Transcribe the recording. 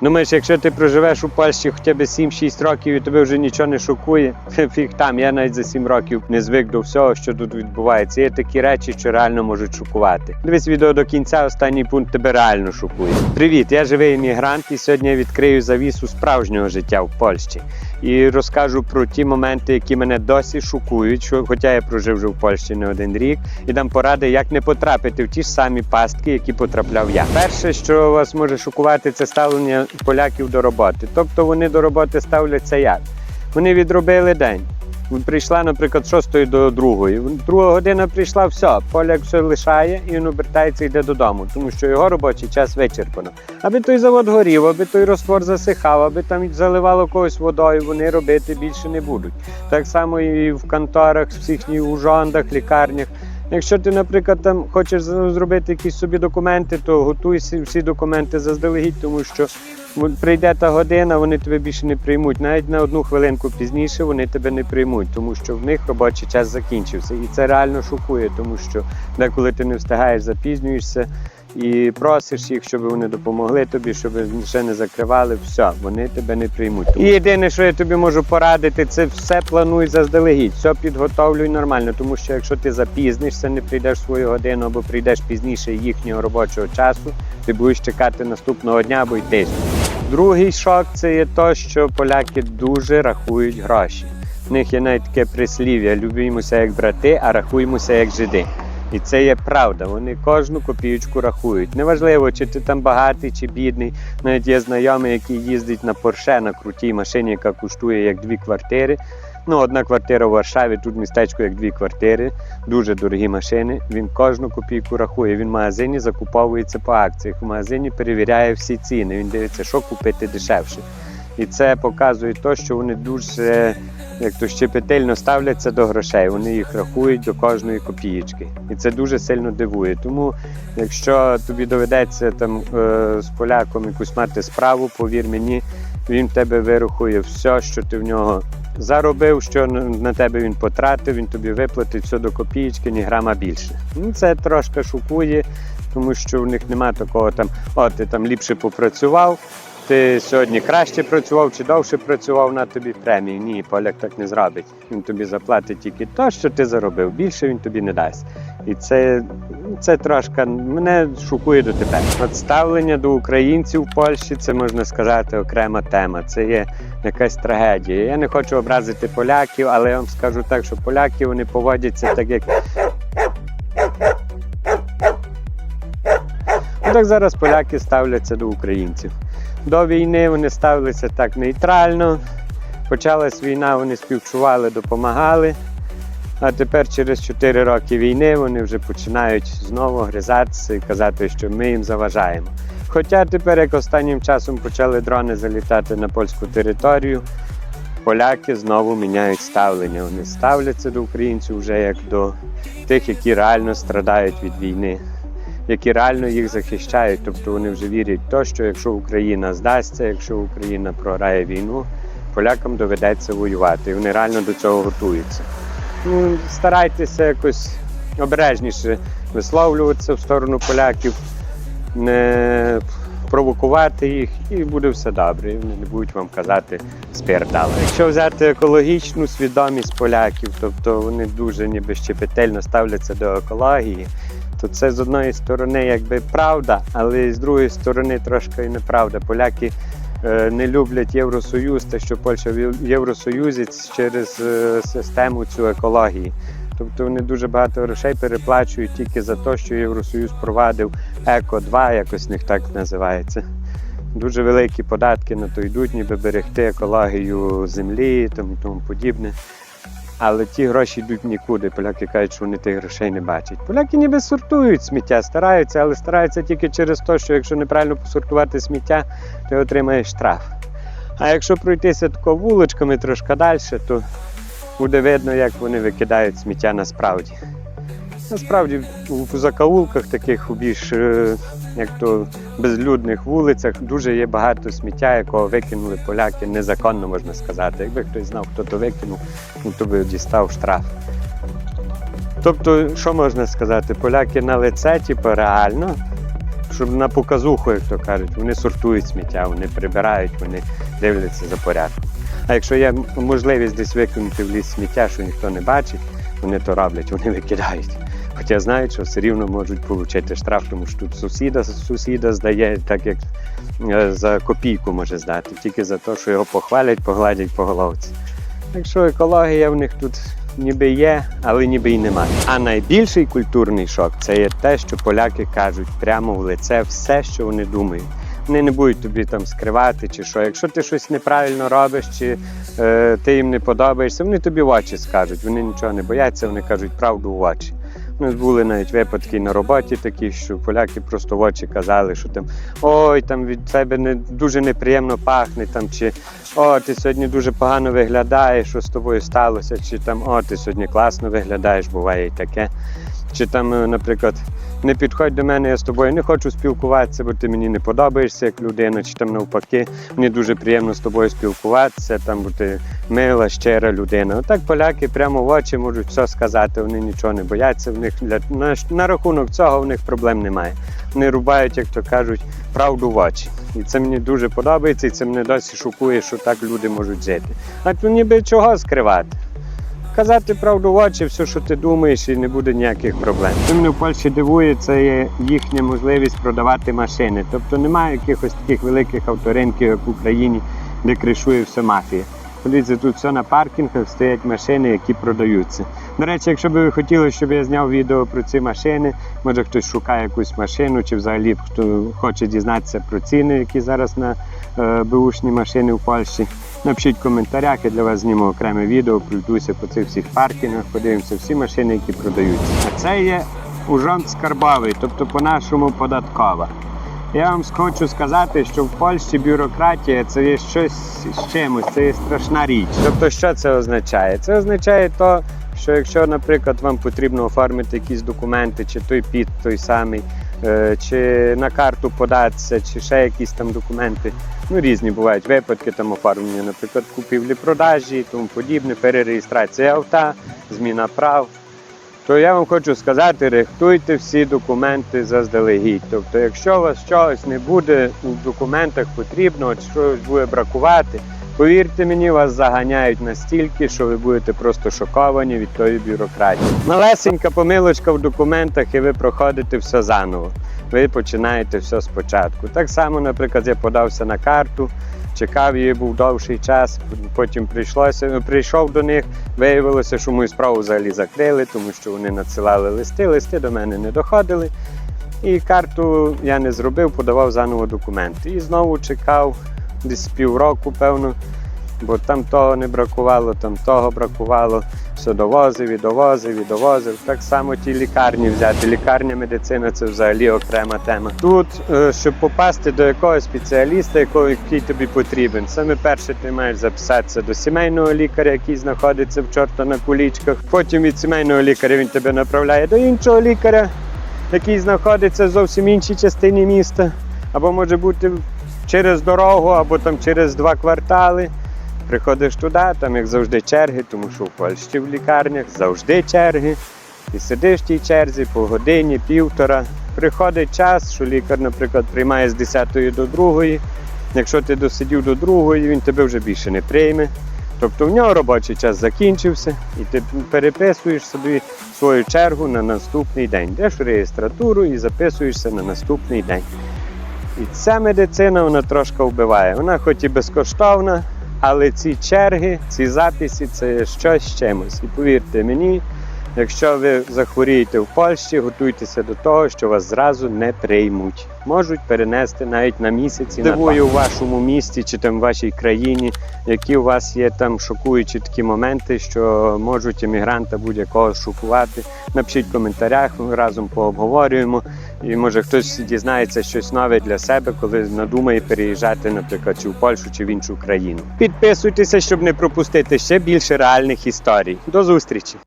Думаєш, якщо ти проживеш у Польщі хоча б 7-6 років і тебе вже нічого не шокує, фіг там. Я навіть за 7 років не звик до всього, що тут відбувається. Є такі речі, що реально можуть шокувати. Дивись відео до кінця, останній пункт тебе реально шокує. Привіт, я живий іммігрант, і сьогодні я відкрию завісу справжнього життя в Польщі. І розкажу про ті моменти, які мене досі шокують, що, хоча я прожив вже в Польщі не один рік, і дам поради, як не потрапити в ті ж самі пастки, які потрапляв я. Перше, що вас може шокувати, це ставлення поляків до роботи. Тобто вони до роботи ставляться як? Вони відробили день. Прийшла, наприклад, з 6 до 2. Друга година прийшла, все, поляк все лишає і він обертається йде додому, тому що його робочий час вичерпано. Аби той завод горів, аби той розтвор засихав, аби там заливало когось водою, вони робити більше не будуть. Так само і в конторах, в всіх ужондах, лікарнях. Якщо ти, наприклад, там хочеш зробити якісь собі документи, то готуй всі- документи заздалегідь, тому що прийде та година, вони тебе більше не приймуть. Навіть на одну хвилинку пізніше вони тебе не приймуть, тому що в них робочий час закінчився. І це реально шокує, тому що деколи ти не встигаєш, запізнюєшся і просиш їх, щоб вони допомогли тобі, щоб ще не закривали. Все, вони тебе не приймуть. І єдине, що я тобі можу порадити, це все плануй заздалегідь, все підготовлюй нормально, тому що якщо ти запізнишся, не прийдеш свою годину або прийдеш пізніше їхнього робочого часу, ти будеш чекати наступного дня або й тижня. Другий шок це є те, що поляки дуже рахують гроші. В них є навіть таке прислів'я: любімося як брати, а рахуємося як жиди. І це є правда. Вони кожну копійочку рахують. Неважливо, чи ти там багатий чи бідний. Навіть є знайомий, який їздить на Порше на крутій машині, яка коштує як дві квартири. Ну, одна квартира в Варшаві, тут містечко як дві квартири, дуже дорогі машини. Він кожну копійку рахує. Він в магазині закуповується по акціях. В магазині перевіряє всі ціни. Він дивиться, що купити дешевше. І це показує те, що вони дуже як то щепетильно ставляться до грошей. Вони їх рахують до кожної копієчки. І це дуже сильно дивує. Тому, якщо тобі доведеться там е, з поляком якусь мати справу, повір мені, він тебе вирахує все, що ти в нього заробив, що на тебе він потратив, він тобі виплатить все до копієчки, ні грама більше. Ну, це трошки шокує, тому що в них нема такого там, о, ти там ліпше попрацював, ти сьогодні краще працював чи довше працював на тобі премії. Ні, поляк так не зробить. Він тобі заплатить тільки те, що ти заробив. Більше він тобі не дасть. І це, це трошки мене шокує до тепер. От ставлення до українців в Польщі це можна сказати окрема тема. Це є якась трагедія. Я не хочу образити поляків, але я вам скажу так, що поляки вони поводяться так, як. Ну, так зараз поляки ставляться до українців. До війни вони ставилися так нейтрально. Почалась війна, вони співчували, допомагали. А тепер через 4 роки війни вони вже починають знову гризатися і казати, що ми їм заважаємо. Хоча тепер, як останнім часом почали дрони залітати на польську територію, поляки знову міняють ставлення. Вони ставляться до українців вже як до тих, які реально страдають від війни, які реально їх захищають. Тобто вони вже вірять в те, що якщо Україна здасться, якщо Україна програє війну, полякам доведеться воювати. І вони реально до цього готуються. Ну, старайтеся якось обережніше висловлюватися в сторону поляків, не провокувати їх, і буде все добре. Вони не будуть вам казати спірдали. Якщо взяти екологічну свідомість поляків, тобто вони дуже ніби щепетельно ставляться до екології, то це з одної сторони якби правда, але з другої сторони трошки і неправда. Поляки е, не люблять Євросоюз, те, що Польща в Євросоюзі через е, систему цю екології. Тобто вони дуже багато грошей переплачують тільки за те, що Євросоюз провадив еко 2 якось них так називається. Дуже великі податки на то йдуть, ніби берегти екологію землі там, і тому подібне. Але ті гроші йдуть нікуди. Поляки кажуть, що вони тих грошей не бачать. Поляки ніби сортують сміття, стараються, але стараються тільки через те, що якщо неправильно посортувати сміття, ти отримаєш штраф. А якщо пройтися тако вуличками трошки далі, то буде видно, як вони викидають сміття насправді. Насправді в закаулках, таких більш е, як то безлюдних вулицях, дуже є багато сміття, якого викинули поляки незаконно, можна сказати. Якби хтось знав, хто то викинув, ну, то би дістав штраф. Тобто, що можна сказати? Поляки на лице, типу, реально щоб на показуху, як то кажуть, вони сортують сміття, вони прибирають, вони дивляться за порядком. А якщо є можливість десь викинути в ліс сміття, що ніхто не бачить, вони то роблять, вони викидають. Хоча знають, що все рівно можуть отримати штраф, тому що тут сусіда сусіда здає, так як е, за копійку може здати, тільки за те, що його похвалять, погладять по головці. Так що екологія в них тут ніби є, але ніби й немає. А найбільший культурний шок це є те, що поляки кажуть прямо в лице все, що вони думають. Вони не будуть тобі там скривати чи що. Якщо ти щось неправильно робиш, чи е, ти їм не подобаєшся, вони тобі в очі скажуть. Вони нічого не бояться, вони кажуть правду в очі. У нас були навіть випадки на роботі такі, що поляки просто в очі казали, що там ой, там від тебе не дуже неприємно пахне, там чи о, ти сьогодні дуже погано виглядаєш, що з тобою сталося, чи там о, ти сьогодні класно виглядаєш, буває і таке. Чи там, е, наприклад, не підходь до мене, я з тобою не хочу спілкуватися, бо ти мені не подобаєшся як людина, чи там навпаки, мені дуже приємно з тобою спілкуватися, там бо ти мила, щира людина. Отак поляки прямо в очі можуть все сказати, вони нічого не бояться. В них для на, на рахунок цього в них проблем немає. Вони рубають, як то кажуть, правду в очі. І це мені дуже подобається, і це мене досі шокує, що так люди можуть жити. А то ніби чого скривати. Казати правду в очі, все, що ти думаєш, і не буде ніяких проблем. Що мене в Польщі дивує, це є їхня можливість продавати машини. Тобто немає якихось таких великих авторинків, як в Україні, де кришує все мафія. Подивіться, тут все на паркінгах стоять машини, які продаються. До речі, якщо б ви хотіли, щоб я зняв відео про ці машини, може хтось шукає якусь машину, чи взагалі хто хоче дізнатися про ціни, які зараз на е, беушні машини в Польщі. Напишіть в коментарях, я для вас зніму окреме відео, пройдуся по цих всіх паркінгах, подивимося всі машини, які продаються. А це є ужонт скарбовий, тобто по-нашому податкова. Я вам хочу сказати, що в Польщі бюрократія це є щось з чимось, це є страшна річ. Тобто, що це означає? Це означає то, що якщо, наприклад, вам потрібно оформити якісь документи, чи той під той самий, чи на карту податися, чи ще якісь там документи. Ну, різні бувають випадки там оформлення, наприклад, купівлі-продажі і тому подібне, перереєстрація авто, зміна прав. То я вам хочу сказати, рихтуйте всі документи заздалегідь. Тобто, якщо у вас чогось не буде у документах потрібно, чи щось буде бракувати, повірте мені, вас заганяють настільки, що ви будете просто шоковані від тої бюрократії. Малесенька помилочка в документах, і ви проходите все заново. Ви починаєте все спочатку. Так само, наприклад, я подався на карту, чекав її, був довший час. Потім прийшлося, прийшов до них. Виявилося, що мою справу взагалі закрили, тому що вони надсилали листи, листи до мене не доходили. І карту я не зробив, подавав заново документи. І знову чекав десь півроку, певно, бо там того не бракувало, там того бракувало. Все довозив і довозив і довозив. Так само ті лікарні взяти. Лікарня медицина це взагалі окрема тема. Тут, е, щоб попасти до якогось спеціаліста, який тобі потрібен, саме перше ти маєш записатися до сімейного лікаря, який знаходиться в чорта на кулічках. Потім від сімейного лікаря він тебе направляє до іншого лікаря, який знаходиться в зовсім іншій частині міста, або може бути через дорогу, або там через два квартали. Приходиш туди, там як завжди черги, тому що в Польщі в лікарнях завжди черги. І сидиш в тій черзі по годині, півтора. Приходить час, що лікар, наприклад, приймає з 10 до 2. Якщо ти досидів до 2, він тебе вже більше не прийме. Тобто в нього робочий час закінчився, і ти переписуєш собі свою чергу на наступний день. Йдеш в реєстратуру і записуєшся на наступний день. І ця медицина вона трошки вбиває. Вона хоч і безкоштовна, але ці черги, ці записи це щось з чимось. І повірте мені, якщо ви захворієте в Польщі, готуйтеся до того, що вас зразу не приймуть. Можуть перенести навіть на місяці. Дивую у вашому місті чи там в вашій країні, які у вас є там шокуючі такі моменти, що можуть емігранта будь-якого шокувати. Напишіть в коментарях, ми разом пообговорюємо. І може хтось дізнається щось нове для себе, коли надумає переїжджати, наприклад, чи в Польщу, чи в іншу країну. Підписуйтеся, щоб не пропустити ще більше реальних історій. До зустрічі!